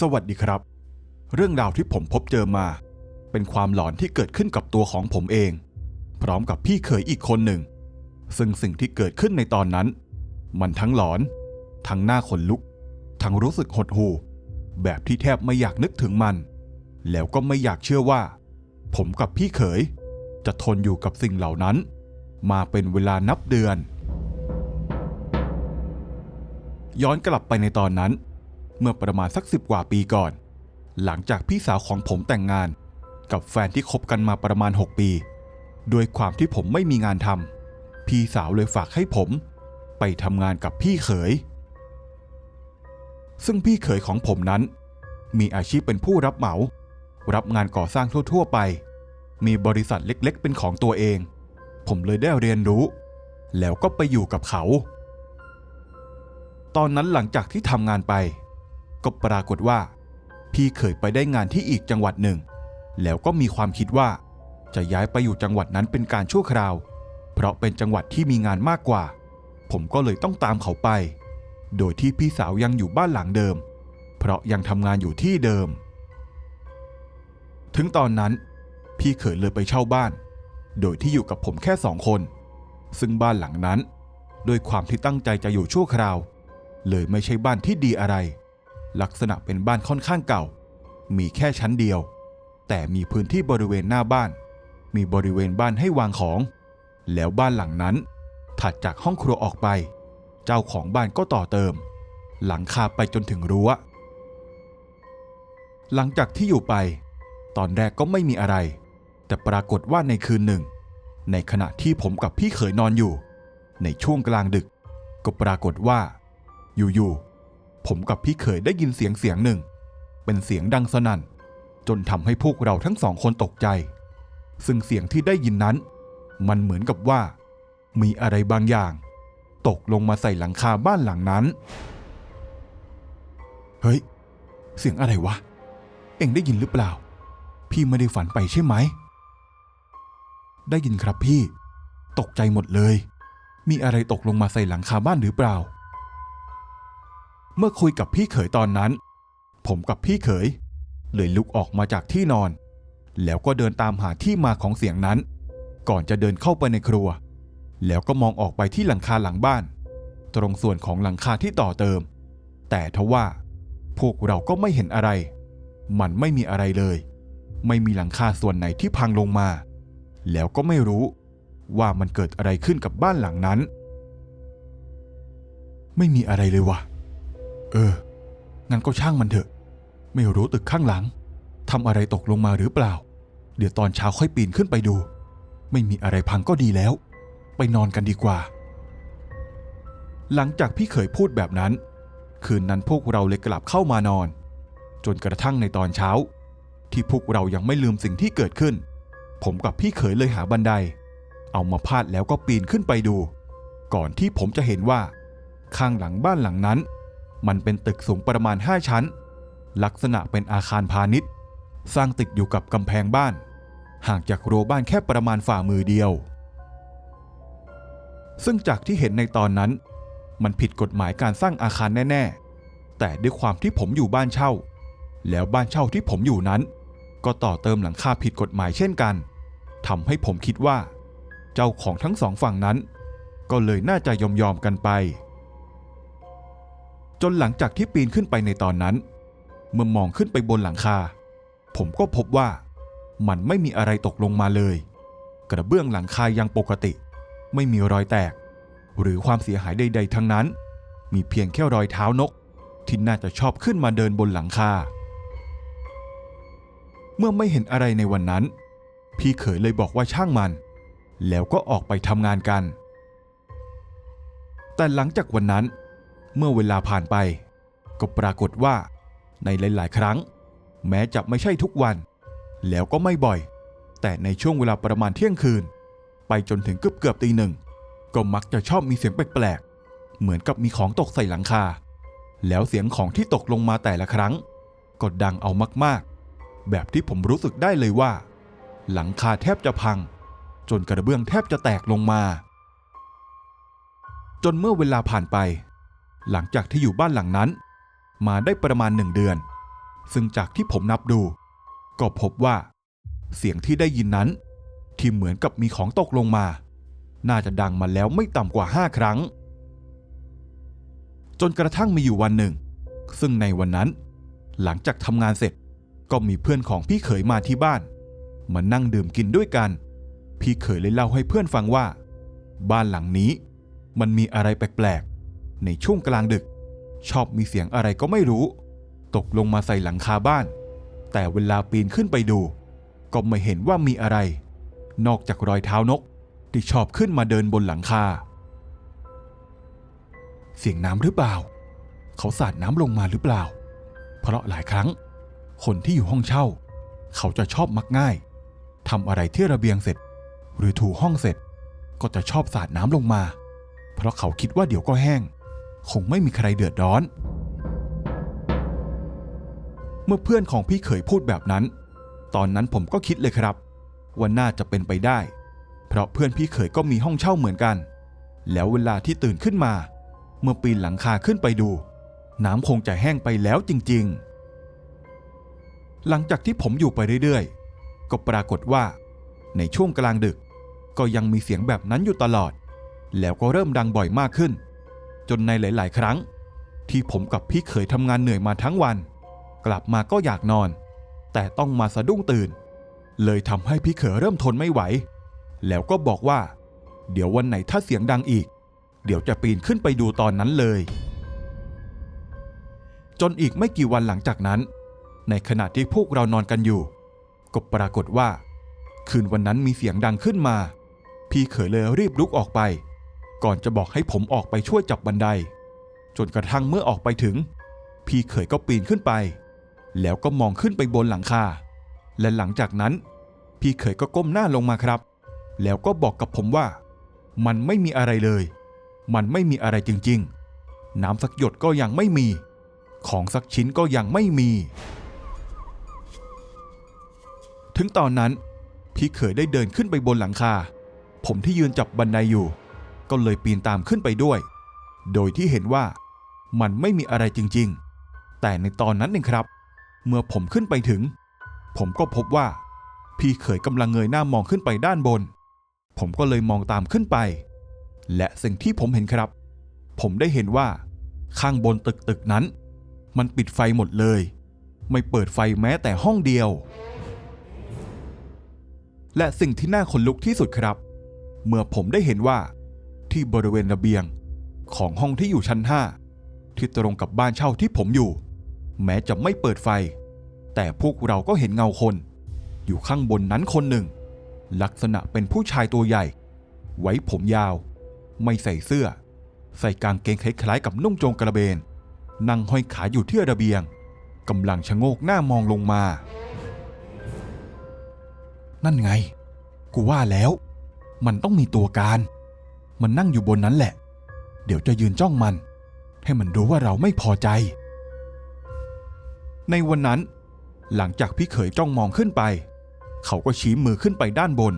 สวัสดีครับ เรื่องราวที่ผมพบเจอมา เป็นความหลอนที่เกิดขึ้นกับตัวของผมเอง พร้อมกับพี่เขยอีกคนหนึ่ง ซึ่งสิ่งที่เกิดขึ้นในตอนนั้น มันทั้งหลอน ทั้งหน้าขนลุก ทั้งรู้สึกหดหู่ แบบที่แทบไม่อยากนึกถึงมัน แล้วก็ไม่อยากเชื่อว่า ผมกับพี่เขย จะทนอยู่กับสิ่งเหล่านั้น มาเป็นเวลานับเดือน ย้อนกลับไปในตอนนั้น เมื่อประมาณสักสิบกว่าปีก่อน หลังจากพี่สาวของผมแต่งงาน กับแฟนที่คบกันมาประมาณ 6 ปีด้วยความที่ผมไม่มีงานทำพี่สาวเลยฝากให้ผม ไปทำงานกับพี่เขย ซึ่งพี่เขยของผมนั้น มีอาชีพเป็นผู้รับเหมา รับงานก่อสร้างทั่ว ๆ ไป มีบริษัทเล็ก ๆ เป็นของตัวเอง ผมเลยได้เรียนรู้ แล้วก็ไปอยู่กับเขา ตอนนั้นหลังจากที่ทำงานไป ก็ปรากฏว่า พี่เคยไปได้งานที่อีกจังหวัดหนึ่ง แล้วก็มีความคิดว่า จะย้ายไปอยู่จังหวัดนั้นเป็นการชั่วคราว เพราะเป็นจังหวัดที่มีงานมากกว่า ผมก็เลยต้องตามเขาไป โดยที่พี่สาวยังอยู่บ้านหลังเดิม เพราะยังทำงานอยู่ที่เดิม ถึงตอนนั้น พี่เขยเลยไปเช่าบ้าน โดยที่อยู่กับผมแค่สองคน ซึ่งบ้านหลังนั้น ด้วยความที่ตั้งใจจะอยู่ชั่วคราวเลยไม่ใช่บ้านที่ดีอะไร ลักษณะเป็นบ้านค่อนข้างเก่า มีแค่ชั้นเดียว แต่มีพื้นที่บริเวณหน้าบ้าน มีบริเวณบ้านให้วางของ แล้วบ้านหลังนั้น ถัดจากห้องครัวออกไป เจ้าของบ้านก็ต่อเติม หลังคาไปจนถึงรั้ว หลังจากที่อยู่ไป ตอนแรกก็ไม่มีอะไร แต่ปรากฏว่าในคืนหนึ่ง ในขณะที่ผมกับพี่เขยนอนอยู่ ในช่วงกลางดึก ก็ปรากฏว่า อยู่ๆ ผมกับพี่เขยได้ยินเสียงเสียงหนึ่ง เป็นเสียงดังสนั่น จนทำให้พวกเราทั้งสองคนตกใจ ซึ่งเสียงที่ได้ยินนั้น มันเหมือนกับว่า มีอะไรบางอย่าง ตกลงมาใส่หลังคาบ้านหลังนั้น เฮ้ย เสียงอะไรวะ เอ็งได้ยินหรือเปล่า พี่ไม่ได้ฝันไปใช่ไหม ได้ยินครับพี่ ตกใจหมดเลย มีอะไรตกลงมาใส่หลังคาบ้านหรือเปล่า เมื่อคุยกับพี่เขยตอนนั้น ผมกับพี่เขย เลยลุกออกมาจากที่นอน แล้วก็เดินตามหาที่มาของเสียงนั้น ก่อนจะเดินเข้าไปในครัว แล้วก็มองออกไปที่หลังคาหลังบ้าน ตรงส่วนของหลังคาที่ต่อเติม แต่ทว่าพวกเราก็ไม่เห็นอะไร มันไม่มีอะไรเลย ไม่มีหลังคาส่วนไหนที่พังลงมา แล้วก็ไม่รู้ว่ามันเกิดอะไรขึ้นกับบ้านหลังนั้น ไม่มีอะไรเลยวะ เออ งั้นก็ช่างมันเถอะ ไม่รู้ตึกข้างหลังทำอะไรตกลงมาหรือเปล่า เดี๋ยวตอนเช้าค่อยปีนขึ้นไปดู ไม่มีอะไรพังก็ดีแล้ว ไปนอนกันดีกว่า หลังจากพี่เขยพูดแบบนั้น คืนนั้นพวกเราเลยกลับเข้ามานอน จนกระทั่งในตอนเช้า ที่พวกเรายังไม่ลืมสิ่งที่เกิดขึ้น ผมกับพี่เขยเลยหาบันได เอามาพาดแล้วก็ปีนขึ้นไปดู ก่อนที่ผมจะเห็นว่า ข้างหลังบ้านหลังนั้น มันเป็นตึกสูงประมาณ 5 ชั้น ลักษณะเป็นอาคารพาณิชย์ สร้างติดอยู่กับกำแพงบ้าน ห่างจากรั้วบ้านแค่ประมาณฝ่ามือเดียว ซึ่งจากที่เห็นในตอนนั้น มันผิดกฎหมายการสร้างอาคารแน่ ๆ แต่ด้วยความที่ผมอยู่บ้านเช่า แล้วบ้านเช่าที่ผมอยู่นั้น ก็ต่อเติมหลังคาผิดกฎหมายเช่นกันทำให้ผมคิดว่า เจ้าของทั้งสองฝั่งนั้น ก็เลยน่าจะยอมยอมๆกันไป จนหลังจากที่ปีนขึ้นไปในตอนนั้น เมื่อมองขึ้นไปบนหลังคา ผมก็พบว่ามันไม่มีอะไรตกลงมาเลย กระเบื้องหลังคายังปกติ ไม่มีรอยแตก หรือความเสียหายใด ๆ ทั้งนั้น มีเพียงแค่รอยเท้านก ที่น่าจะชอบขึ้นมาเดินบนหลังคา เมื่อไม่เห็นอะไรในวันนั้น พี่เขยเลยบอกว่าช่างมัน แล้วก็ออกไปทำงานกัน แต่หลังจากวันนั้น เมื่อเวลาผ่านไป ก็ปรากฏว่าในหลาย ๆ ครั้ง แม้จะไม่ใช่ทุกวัน แล้วก็ไม่บ่อย แต่ในช่วงเวลาประมาณเที่ยงคืน ไปจนถึงเกือบเกือบตีหนึ่ง ก็มักจะชอบมีเสียงแปลก ๆ เหมือนกับมีของตกใส่หลังคา แล้วเสียงของที่ตกลงมาแต่ละครั้ง ก็ดังเอามาก ๆ แบบที่ผมรู้สึกได้เลยว่า หลังคาแทบจะพัง จนกระเบื้องแทบจะแตกลงมา จนเมื่อเวลาผ่านไป หลังจากที่อยู่บ้านหลังนั้น มาได้ประมาณหนึ่งเดือน ซึ่งจากที่ผมนับดู ก็พบว่า เสียงที่ได้ยินนั้น ที่เหมือนกับมีของตกลงมา น่าจะดังมาแล้วไม่ต่ำกว่าห้าครั้ง จนกระทั่งมีอยู่วันหนึ่ง ซึ่งในวันนั้น หลังจากทำงานเสร็จก็มีเพื่อนของพี่เขยมาที่บ้าน มานั่งดื่มกินด้วยกัน พี่เขยเลยเล่าให้เพื่อนฟังว่า บ้านหลังนี้ มันมีอะไรแปลก ในช่วงกลางดึก ชอบมีเสียงอะไรก็ไม่รู้ ตกลงมาใส่หลังคาบ้าน แต่เวลาปีนขึ้นไปดู ก็ไม่เห็นว่ามีอะไร นอกจากรอยเท้านกที่ชอบขึ้นมาเดินบนหลังคา เสียงน้ำหรือเปล่า เขาสาดน้ำลงมาหรือเปล่า เพราะหลายครั้ง คนที่อยู่ห้องเช่า เขาจะชอบมักง่ายทำอะไรที่ระเบียงเสร็จ หรือถูห้องเสร็จ ก็จะชอบสาดน้ำลงมา เพราะเขาคิดว่าเดี๋ยวก็แห้ง คงไม่มีใครเดือดร้อน เมื่อเพื่อนของพี่เขยพูดแบบนั้น ตอนนั้นผมก็คิดเลยครับ ว่าน่าจะเป็นไปได้ เพราะเพื่อนพี่เขยก็มีห้องเช่าเหมือนกัน แล้วเวลาที่ตื่นขึ้นมา เมื่อปีนหลังคาขึ้นไปดู น้ำคงจะแห้งไปแล้วจริง ๆ หลังจากที่ผมอยู่ไปเรื่อยๆ ก็ปรากฏว่า ในช่วงกลางดึก ก็ยังมีเสียงแบบนั้นอยู่ตลอด แล้วก็เริ่มดังบ่อยมากขึ้น จนในหลาย ๆ ครั้ง ที่ผมกับพี่เขยทำงานเหนื่อยมาทั้งวัน กลับมาก็อยากนอน แต่ต้องมาสะดุ้งตื่น เลยทำให้พี่เขยเริ่มทนไม่ไหว แล้วก็บอกว่า เดี๋ยววันไหนถ้าเสียงดังอีก เดี๋ยวจะปีนขึ้นไปดูตอนนั้นเลย จนอีกไม่กี่วันหลังจากนั้น ในขณะที่พวกเรานอนกันอยู่ ก็ปรากฏว่า คืนวันนั้นมีเสียงดังขึ้นมา พี่เขยเลยรีบลุกออกไป ก่อนจะบอกให้ผมออกไปช่วยจับบันได จนกระทั่งเมื่อออกไปถึง พี่เขยก็ปีนขึ้นไป แล้วก็มองขึ้นไปบนหลังคา และหลังจากนั้น พี่เขยก็ก้มหน้าลงมาครับ แล้วก็บอกกับผมว่า มันไม่มีอะไรเลย มันไม่มีอะไรจริงๆ น้ำสักหยดก็ยังไม่มี ของสักชิ้นก็ยังไม่มี ถึงตอนนั้น พี่เขยได้เดินขึ้นไปบนหลังคา ผมที่ยืนจับบันไดอยู่ ก็เลยปีนตามขึ้นไปด้วย โดยที่เห็นว่ามันไม่มีอะไรจริงๆ แต่ในตอนนั้นเองครับ เมื่อผมขึ้นไปถึง ผมก็พบว่า พี่เขยกำลังเงยหน้ามองขึ้นไปด้านบน ผมก็เลยมองตามขึ้นไป และสิ่งที่ผมเห็นครับ ผมได้เห็นว่า ข้างบนตึกตึกนั้น มันปิดไฟหมดเลย ไม่เปิดไฟแม้แต่ห้องเดียว และสิ่งที่น่าขนลุกที่สุดครับ เมื่อผมได้เห็นว่า ที่บริเวณระเบียง ของห้องที่อยู่ชั้น5ที่ตรงกับบ้านเช่าที่ผมอยู่ แม้จะไม่เปิดไฟ แต่พวกเราก็เห็นเงาคน อยู่ข้างบนนั้นคนหนึ่ง ลักษณะเป็นผู้ชายตัวใหญ่ ไว้ผมยาว ไม่ใส่เสื้อ ใส่กางเกงคล้ายๆกับนุ่งโจงกระเบน นั่งห้อยขาอยู่ที่ระเบียงกำลังชะโงกหน้ามองลงมา นั่นไง กูว่าแล้ว มันต้องมีตัวการ มันนั่งอยู่บนนั้นแหละ เดี๋ยวจะยืนจ้องมัน ให้มันรู้ว่าเราไม่พอใจ ในวันนั้น หลังจากพี่เขยจ้องมองขึ้นไป เขาก็ชี้มือขึ้นไปด้านบน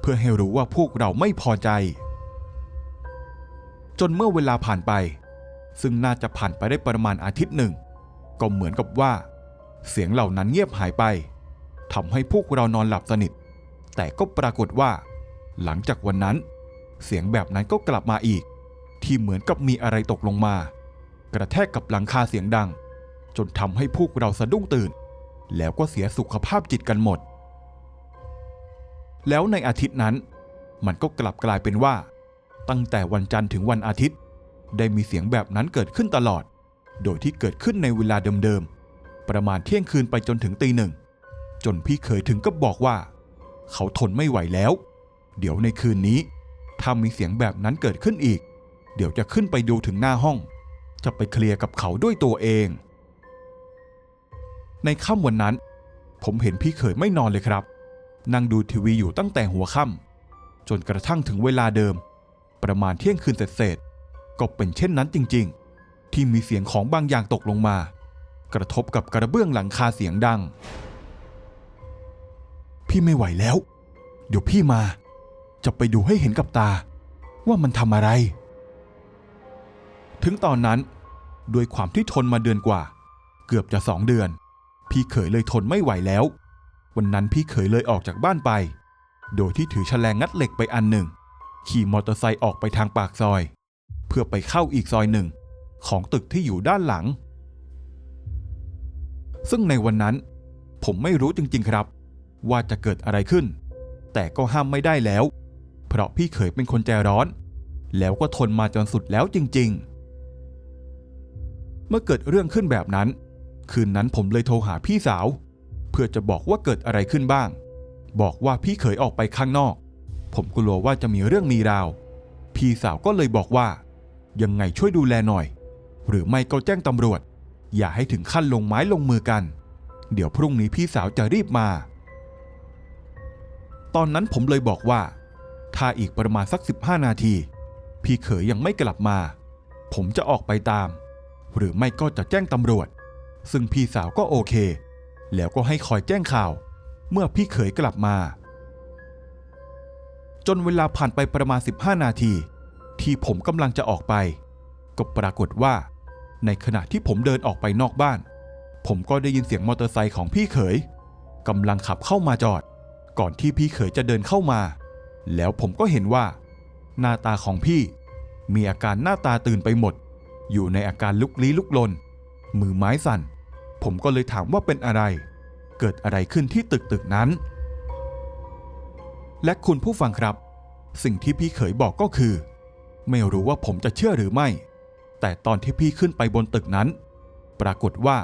เพื่อให้รู้ว่าพวกเราไม่พอใจ จนเมื่อเวลาผ่านไป ซึ่งน่าจะผ่านไปได้ประมาณอาทิตย์หนึ่ง ก็เหมือนกับว่า เสียงเหล่านั้นเงียบหายไปทำให้พวกเรานอนหลับสนิท แต่ก็ปรากฏว่า หลังจากวันนั้น เสียงแบบนั้นก็กลับมาอีก ที่เหมือนกับมีอะไรตกลงมา กระแทกกับหลังคาเสียงดัง จนทำให้พวกเราสะดุ้งตื่น แล้วก็เสียสุขภาพจิตกันหมด แล้วในอาทิตย์นั้น มันก็กลับกลายเป็นว่า ตั้งแต่วันจันทร์ถึงวันอาทิตย์ ได้มีเสียงแบบนั้นเกิดขึ้นตลอด โดยที่เกิดขึ้นในเวลาเดิมๆประมาณเที่ยงคืนไปจนถึงตีหนึ่งจนพี่เคยถึงก็บอกว่า เขาทนไม่ไหวแล้ว เดี๋ยวในคืนนี้ ถ้ามีเสียงแบบนั้นเกิดขึ้นอีก เดี๋ยวจะขึ้นไปดูถึงหน้าห้อง จะไปเคลียร์กับเขาด้วยตัวเอง ในค่ำวันนั้น ผมเห็นพี่เขยไม่นอนเลยครับ นั่งดูทีวีอยู่ตั้งแต่หัวค่ำจนกระทั่งถึงเวลาเดิม ประมาณเที่ยงคืนเศษก็เป็นเช่นนั้นจริง ๆ ที่มีเสียงของบางอย่างตกลงมา กระทบกับกระเบื้องหลังคาเสียงดัง พี่ไม่ไหวแล้ว เดี๋ยวพี่มา จะไปดูให้เห็นกับตา ว่ามันทำอะไร ถึงตอนนั้นด้วยความที่ทนมาเดือนกว่า เกือบจะสองเดือน พี่เขยเลยทนไม่ไหวแล้ว วันนั้นพี่เขยเลยออกจากบ้านไป โดยที่ถือแฉลงงัดเหล็กไปอันหนึ่ง ขี่มอเตอร์ไซค์ออกไปทางปากซอย เพื่อไปเข้าอีกซอยหนึ่ง ของตึกที่อยู่ด้านหลัง ซึ่งในวันนั้น ผมไม่รู้จริงๆครับ ว่าจะเกิดอะไรขึ้น แต่ก็ห้ามไม่ได้แล้ว เพราะพี่เขยเป็นคนใจร้อน แล้วก็ทนมาจนสุดแล้วจริง ๆ เมื่อเกิดเรื่องขึ้นแบบนั้น คืนนั้นผมเลยโทรหาพี่สาว เพื่อจะบอกว่าเกิดอะไรขึ้นบ้าง บอกว่าพี่เขยออกไปข้างนอก ผมกลัวว่าจะมีเรื่องมีราว พี่สาวก็เลยบอกว่า ยังไงช่วยดูแลหน่อย หรือไม่ก็แจ้งตำรวจ อย่าให้ถึงขั้นลงไม้ลงมือกัน เดี๋ยวพรุ่งนี้พี่สาวจะรีบมาตอนนั้นผมเลยบอกว่า ถ้าอีกประมาณสัก 15 นาที พี่เขยยังไม่กลับมา ผมจะออกไปตาม หรือไม่ก็จะแจ้งตำรวจ ซึ่งพี่สาวก็โอเค แล้วก็ให้คอยแจ้งข่าว เมื่อพี่เขยกลับมา จนเวลาผ่านไปประมาณ 15 นาที ที่ผมกำลังจะออกไป ก็ปรากฏว่า ในขณะที่ผมเดินออกไปนอกบ้าน ผมก็ได้ยินเสียงมอเตอร์ไซค์ของพี่เขยกำลังขับเข้ามาจอด ก่อนที่พี่เขยจะเดินเข้ามา แล้วผมก็เห็นว่า หน้าตาของพี่ มีอาการหน้าตาตื่นไปหมด อยู่ในอาการลุกลี้ลุกลน มือไม้สั่น ผมก็เลยถามว่าเป็นอะไร เกิดอะไรขึ้นที่ตึกตึกนั้น และคุณผู้ฟังครับ สิ่งที่พี่เขยบอกก็คือ ไม่รู้ว่าผมจะเชื่อหรือไม่ แต่ตอนที่พี่ขึ้นไปบนตึกนั้น ปรากฏว่า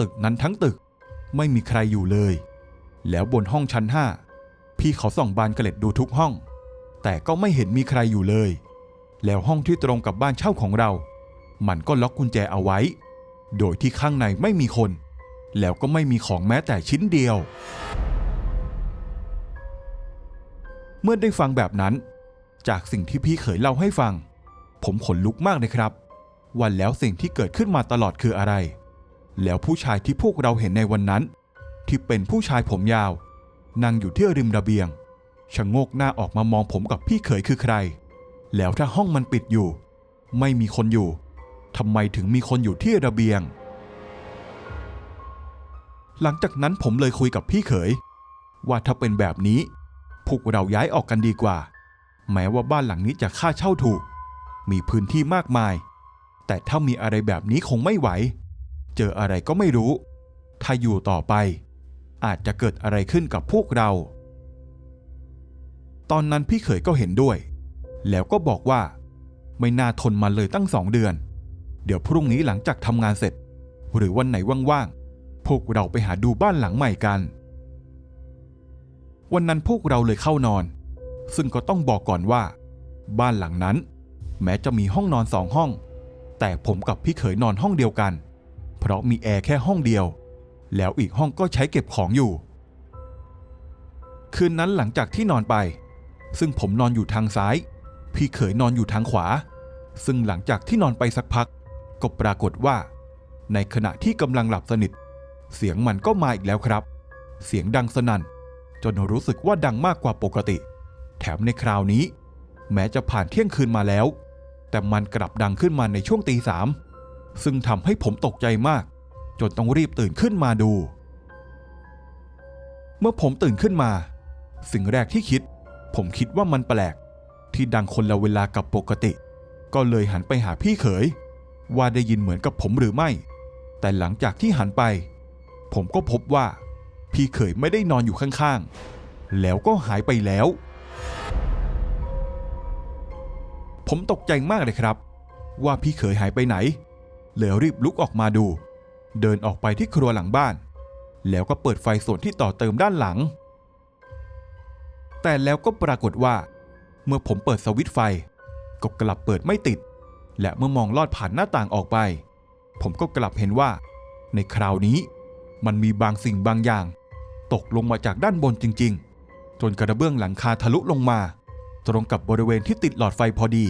ตึกนั้นทั้งตึกไม่มีใครอยู่เลย แล้วบนห้องชั้นห้า พี่เขาส่องบานเกล็ดดูทุกห้อง แต่ก็ไม่เห็นมีใครอยู่เลย แล้วห้องที่ตรงกับบ้านเช่าของเรา มันก็ล็อกกุญแจเอาไว้ โดยที่ข้างในไม่มีคน แล้วก็ไม่มีของแม้แต่ชิ้นเดียว เมื่อได้ฟังแบบนั้น จากสิ่งที่พี่เขยเล่าให้ฟัง ผมขนลุกมากเลยครับ วันแล้วสิ่งที่เกิดขึ้นมาตลอดคืออะไร แล้วผู้ชายที่พวกเราเห็นในวันนั้น ที่เป็นผู้ชายผมยาว นั่งอยู่ที่ริมระเบียงชะโงกหน้าออกมามองผมกับพี่เขยคือใคร แล้วถ้าห้องมันปิดอยู่ ไม่มีคนอยู่ทำไมถึงมีคนอยู่ที่ระเบียง หลังจากนั้นผมเลยคุยกับพี่เขย ว่าถ้าเป็นแบบนี้ พวกเราย้ายออกกันดีกว่า แม้ว่าบ้านหลังนี้จะค่าเช่าถูก มีพื้นที่มากมาย แต่ถ้ามีอะไรแบบนี้คงไม่ไหว เจออะไรก็ไม่รู้ ถ้าอยู่ต่อไป อาจจะเกิดอะไรขึ้นกับพวกเรา ตอนนั้นพี่เขยก็เห็นด้วย แล้วก็บอกว่า ไม่น่าทนมาเลยตั้งสองเดือน เดี๋ยวพรุ่งนี้หลังจากทำงานเสร็จ หรือวันไหนว่างๆ พวกเราไปหาดูบ้านหลังใหม่กัน วันนั้นพวกเราเลยเข้านอน ซึ่งก็ต้องบอกก่อนว่า บ้านหลังนั้น แม้จะมีห้องนอนสองห้อง แต่ผมกับพี่เขยนอนห้องเดียวกัน เพราะมีแอร์แค่ห้องเดียว แล้วอีกห้องก็ใช้เก็บของอยู่ คืนนั้นหลังจากที่นอนไป ซึ่งผมนอนอยู่ทางซ้าย พี่เขยนอนอยู่ทางขวา ซึ่งหลังจากที่นอนไปสักพัก ก็ปรากฏว่า ในขณะที่กำลังหลับสนิท เสียงมันก็มาอีกแล้วครับ เสียงดังสนั่น จนรู้สึกว่าดังมากกว่าปกติ แถมในคราวนี้ แม้จะผ่านเที่ยงคืนมาแล้ว แต่มันกลับดังขึ้นมาในช่วงตีสามซึ่งทำให้ผมตกใจมาก จนต้องรีบตื่นขึ้นมาดู เมื่อผมตื่นขึ้นมา สิ่งแรกที่คิด ผมคิดว่ามันแปลก ที่ดังคนละเวลากับปกติ ก็เลยหันไปหาพี่เขย ว่าได้ยินเหมือนกับผมหรือไม่ แต่หลังจากที่หันไป ผมก็พบว่า พี่เขยไม่ได้นอนอยู่ข้างๆ แล้วก็หายไปแล้ว ผมตกใจมากเลยครับ ว่าพี่เขยหายไปไหนเลยรีบลุกออกมาดู เดินออกไปที่ครัวหลังบ้าน แล้วก็เปิดไฟส่วนที่ต่อเติมด้านหลัง แต่แล้วก็ปรากฏว่า เมื่อผมเปิดสวิตไฟ ก็กลับเปิดไม่ติด และเมื่อมองลอดผ่านหน้าต่างออกไป ผมก็กลับเห็นว่า ในคราวนี้ มันมีบางสิ่งบางอย่าง ตกลงมาจากด้านบนจริง ๆ จนกระเบื้องหลังคาทะลุลงมา ตรงกับบริเวณที่ติดหลอดไฟพอดี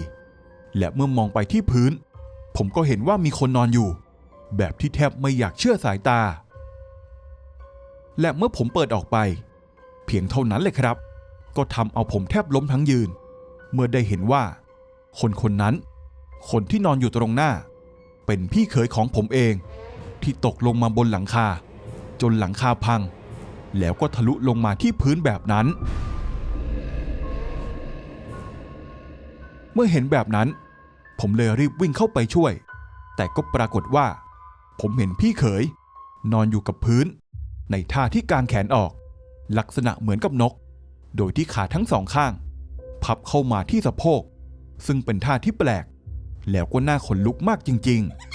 และเมื่อมองไปที่พื้น ผมก็เห็นว่ามีคนนอนอยู่ แบบที่แทบไม่อยากเชื่อสายตา และเมื่อผมเปิดออกไป เพียงเท่านั้นเลยครับ ก็ทำเอาผมแทบล้มทั้งยืน เมื่อได้เห็นว่า คนคนนั้น คนที่นอนอยู่ตรงหน้า เป็นพี่เขยของผมเอง ที่ตกลงมาบนหลังคา จนหลังคาพัง แล้วก็ทะลุลงมาที่พื้นแบบนั้น เมื่อเห็นแบบนั้น ผมเลยรีบวิ่งเข้าไปช่วยแต่ก็ปรากฏว่า ผมเห็นพี่เขย นอนอยู่กับพื้น ในท่าที่กางแขนออก ลักษณะเหมือนกับนก โดยที่ขาทั้งสองข้าง พับเข้ามาที่สะโพก ซึ่งเป็นท่าที่แปลก แล้วก็น่าขนลุกมากจริง ๆ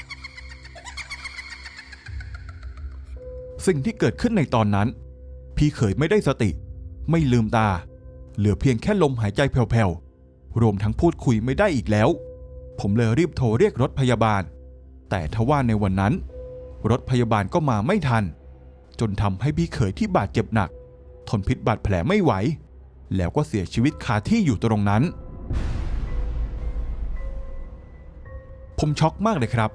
สิ่งที่เกิดขึ้นในตอนนั้น พี่เขยไม่ได้สติ ไม่ลืมตา เหลือเพียงแค่ลมหายใจแผ่วๆรวมทั้งพูดคุยไม่ได้อีกแล้ว ผมเลยรีบโทรเรียกรถพยาบาลแต่ทว่าในวันนั้น รถพยาบาลก็มาไม่ทัน จนทำให้พี่เขยที่บาดเจ็บหนัก ทนพิษบาดแผลไม่ไหว แล้วก็เสียชีวิตคาที่อยู่ตรงนั้น ผมช็อกมากเลยครับ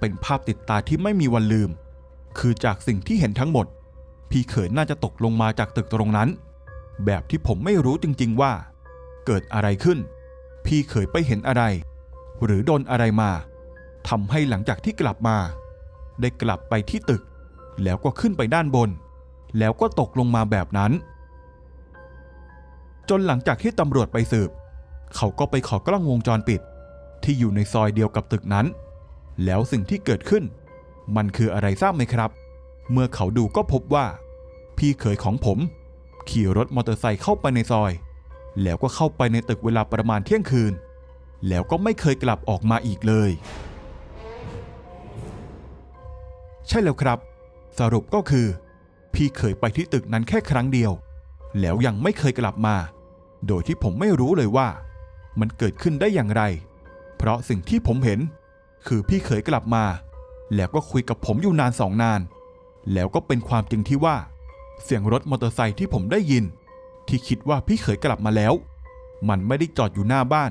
เป็นภาพติดตาที่ไม่มีวันลืม คือจากสิ่งที่เห็นทั้งหมด พี่เขยน่าจะตกลงมาจากตึกตรงนั้น แบบที่ผมไม่รู้จริง ๆว่า เกิดอะไรขึ้น พี่เขยไปเห็นอะไร หรือโดนอะไรมาทำให้หลังจากที่กลับมา ได้กลับไปที่ตึก แล้วก็ขึ้นไปด้านบน แล้วก็ตกลงมาแบบนั้น จนหลังจากที่ตำรวจไปสืบ เขาก็ไปขอกล้องวงจรปิด ที่อยู่ในซอยเดียวกับตึกนั้น แล้วสิ่งที่เกิดขึ้น มันคืออะไรทราบไหมครับ เมื่อเขาดูก็พบว่า พี่เขยของผม ขี่รถมอเตอร์ไซค์เข้าไปในซอย แล้วก็เข้าไปในตึกเวลาประมาณเที่ยงคืน แล้วก็ไม่เคยกลับออกมาอีกเลย ใช่แล้วครับ สรุปก็คือ พี่เคยไปที่ตึกนั้นแค่ครั้งเดียว แล้วยังไม่เคยกลับมา โดยที่ผมไม่รู้เลยว่า มันเกิดขึ้นได้อย่างไร เพราะสิ่งที่ผมเห็น คือพี่เคยกลับมา แล้วก็คุยกับผมอยู่นานสองนาน แล้วก็เป็นความจริงที่ว่า เสียงรถมอเตอร์ไซค์ที่ผมได้ยิน ที่คิดว่าพี่เคยกลับมาแล้ว มันไม่ได้จอดอยู่หน้าบ้าน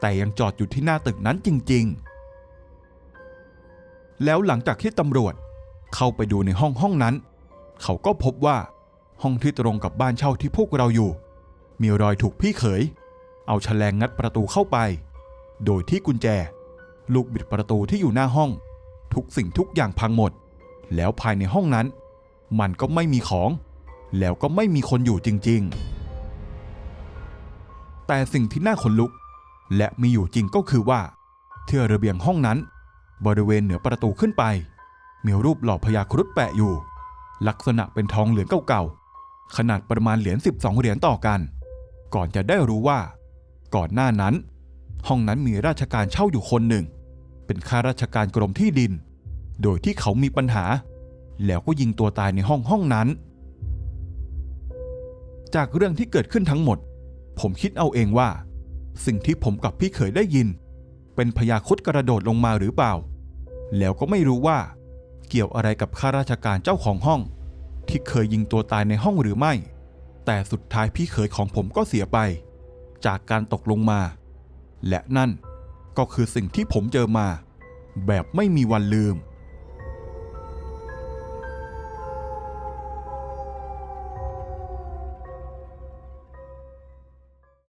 แต่ยังจอดอยู่ที่หน้าตึกนั้นจริง ๆ แล้วหลังจากที่ตำรวจเข้าไปดูในห้องห้องนั้น เขาก็พบว่าห้องที่ตรงกับบ้านเช่าที่พวกเราอยู่ มีรอยถูกพี่เขย เอาแฉลงงัดประตูเข้าไป โดยที่กุญแจ ลูกบิดประตูที่อยู่หน้าห้อง ทุกสิ่งทุกอย่างพังหมด แล้วภายในห้องนั้น มันก็ไม่มีของ แล้วก็ไม่มีคนอยู่จริง ๆ แต่สิ่งที่น่าขนลุก และมีอยู่จริงก็คือว่าที่ระเบียงห้องนั้น บริเวณเหนือประตูขึ้นไป มีรูปหล่อพญาครุฑแปะอยู่ ลักษณะเป็นทองเหลืองเก่าๆ ขนาดประมาณเหรียญ 12 เหรียญต่อกัน ก่อนจะได้รู้ว่า ก่อนหน้านั้น ห้องนั้นมีราชการเช่าอยู่คนหนึ่ง เป็นข้าราชการกรมที่ดิน โดยที่เขามีปัญหา แล้วก็ยิงตัวตายในห้องห้องนั้น จากเรื่องที่เกิดขึ้นทั้งหมด ผมคิดเอาเองว่า สิ่งที่ผมกับพี่เขยได้ยินเป็นพญาครุดกระโดดลงมาหรือเปล่า แล้วก็ไม่รู้ว่า เกี่ยวอะไรกับข้าราชการเจ้าของห้อง ที่เคยยิงตัวตายในห้องหรือไม่ แต่สุดท้ายพี่เขยของผมก็เสียไป จากการตกลงมา และนั่นก็คือสิ่งที่ผมเจอมา แบบไม่มีวันลืม